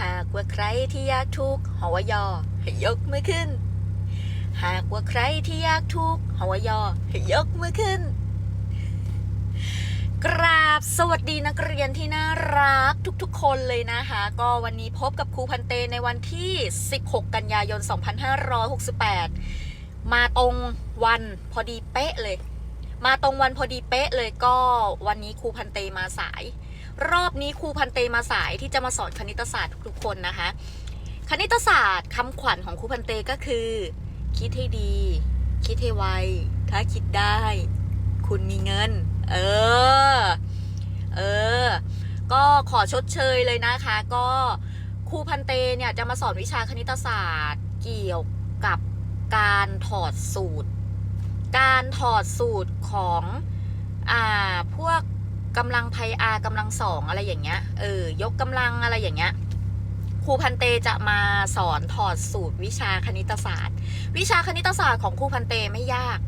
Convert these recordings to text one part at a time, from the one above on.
หากว่าใครที่ยากทุกหอวยอ ให้ยกมือขึ้น หากว่าใครที่ยากทุกหอวยอ ให้ยกมือขึ้น กราบสวัสดีนักเรียนที่น่ารักทุกๆ คนเลยนะคะ ก็วันนี้พบกับครูพันเตในวันที่ 16 กันยายน 2568 มาตรงวันพอดีเป๊ะเลย มาตรงวันพอดีเป๊ะเลยก็วันนี้ครูพันเตมาสาย รอบนี้ครูพันเตมาสายที่จะมาสอนคณิตศาสตร์ทุกๆคนนะคะ คณิตศาสตร์คำขวัญของครูพันเตก็คือ คิดให้ดี คิดให้ไว ถ้าคิดได้ คุณมีเงิน เออ เออ ก็ขอชดเชยเลยนะคะ ก็ครูพันเตเนี่ยจะมาสอนวิชาคณิตศาสตร์ เกี่ยวกับการถอดสูตร การถอดสูตรของอ่าพวก กำลังไพอากำลังสองอะไรอย่างเงี้ย เออ ยกกำลังอะไรอย่างเงี้ย ครูพันเตจะมาสอนถอดสูตรวิชาคณิตศาสตร์ วิชาคณิตศาสตร์ของครูพันเตไม่ยาก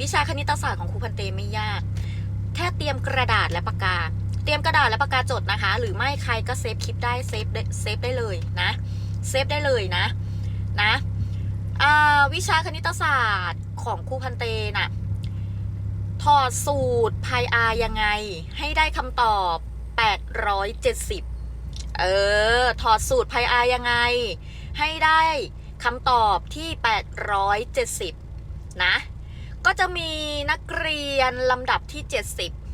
วิชาคณิตศาสตร์ของครูพันเตไม่ยาก แค่เตรียมกระดาษและปากกา เตรียมกระดาษและปากกาจดนะคะ หรือไม่ใครก็เซฟคลิปได้เซฟเซฟได้เลยนะ เซฟได้เลยนะ นะวิชาคณิตศาสตร์ของครูพันเตน่ะ ถอดสูตรพายอายังไง ให้ได้คำตอบ 870 เออ ถอดสูตรพายอายังไง ให้ได้คำตอบที่ 870 นะ ก็จะมีนักเรียนลำดับที่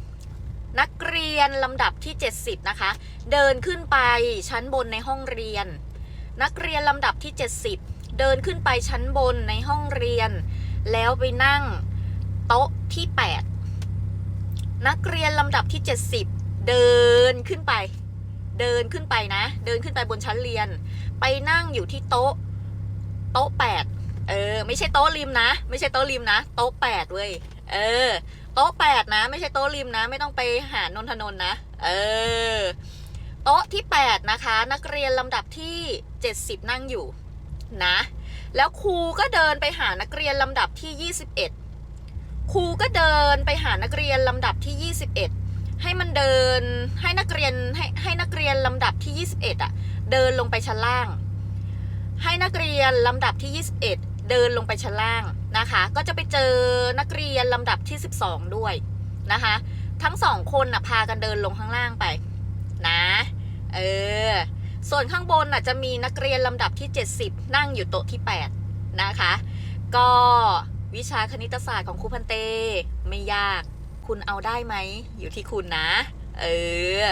70 นักเรียนลำดับที่ 70 นะคะ เดินขึ้นไปชั้นบนในห้องเรียน นักเรียนลำดับที่ 70 เดินขึ้นไปชั้นบนในห้องเรียน แล้วไปนั่ง โต๊ะที่ 8 นักเรียนลำดับที่ 70 เดินขึ้นไป เดินขึ้นไปนะ เดินขึ้นไปบนชั้นเรียน ไปนั่งอยู่ที่โต๊ะ โต๊ะ 8 เออ ไม่ใช่โต๊ะริมนะ ไม่ใช่โต๊ะริมนะ โต๊ะ 8 เว้ย เออ โต๊ะ 8 นะ ไม่ใช่โต๊ะริมนะ ไม่ต้องไปหานนทนนนะ เออ โต๊ะที่ 8 นะคะ นักเรียนลำดับที่ 70 นั่งอยู่นะ แล้วครูก็เดินไปหานักเรียนลำดับที่ 21 ครูก็เดินไปหานักเรียนลำดับที่ 21 ให้มันเดินให้นักเรียนให้ให้นักเรียนลำดับที่ 21อะเดินลงไปชั้นล่าง ให้นักเรียนลำดับที่ 21 เดินลงไปชั้นล่างนะคะ ก็จะไปเจอนักเรียนลำดับที่ 12 ด้วยนะคะ ทั้งสองคนน่ะพากันเดินลงข้างล่างไปนะเออส่วนข้างบนน่ะจะมีนักเรียนลำดับที่ 70 นั่งอยู่โต๊ะที่ 8 นะคะ ก็ วิชาคณิตศาสตร์ของครูพันเต ไม่ยาก คุณเอาได้ไหม อยู่ที่คุณนะ เออ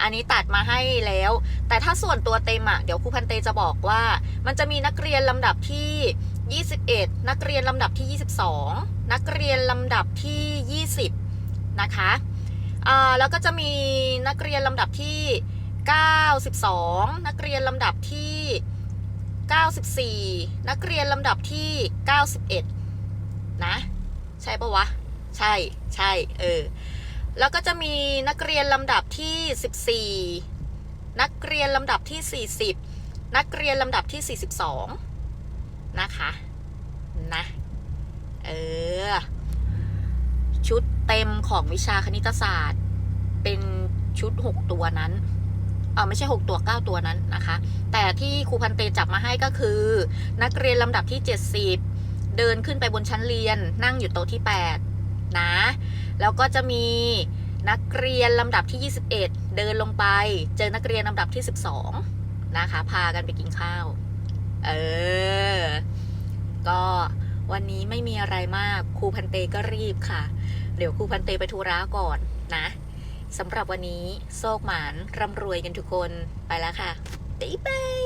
อันนี้ตัดมาให้แล้ว แต่ถ้าส่วนตัวเต็มอะเดี๋ยวครูพันเตจะบอกว่า มันจะมีนักเรียนลำดับที่ 21 นักเรียนลำดับที่ 22 นักเรียนลำดับที่ 20 นะคะอ่าแล้วก็จะมีนักเรียนลำดับที่ 92 นักเรียนลำดับที่ 94 นักเรียนลำดับที่ 91 นะ ใช่ปะวะ ใช่ใช่เออ แล้วก็จะมีนักเรียนลำดับที่ 14 นักเรียนลำดับที่ 40 นักเรียนลำดับที่ 42 นะคะนะเออ ชุดเต็มของวิชาคณิตศาสตร์ เป็นชุด 6 ตัวนั้นเออไม่ใช่ 6 ตัว 9 ตัวนั้นนะคะ แต่ที่ครูพันเตจับมาให้ก็คือ นักเรียนลำดับที่ 70 เดินขึ้นไปบนชั้นเรียน นั่งอยู่โต๊ะที่ 8 นะ แล้วก็จะมีนักเรียนลำดับที่ 21 เดินลงไป เจอนักเรียนลำดับที่ 12 นะคะ พากันไปกินข้าว เออ ก็วันนี้ไม่มีอะไรมาก ครูพันเตก็รีบค่ะ เดี๋ยวครูพันเตไปธุระก่อนนะสำหรับวันนี้โชคหมานร่ำรวยกันทุกคนไปแล้วค่ะบ๊ายบาย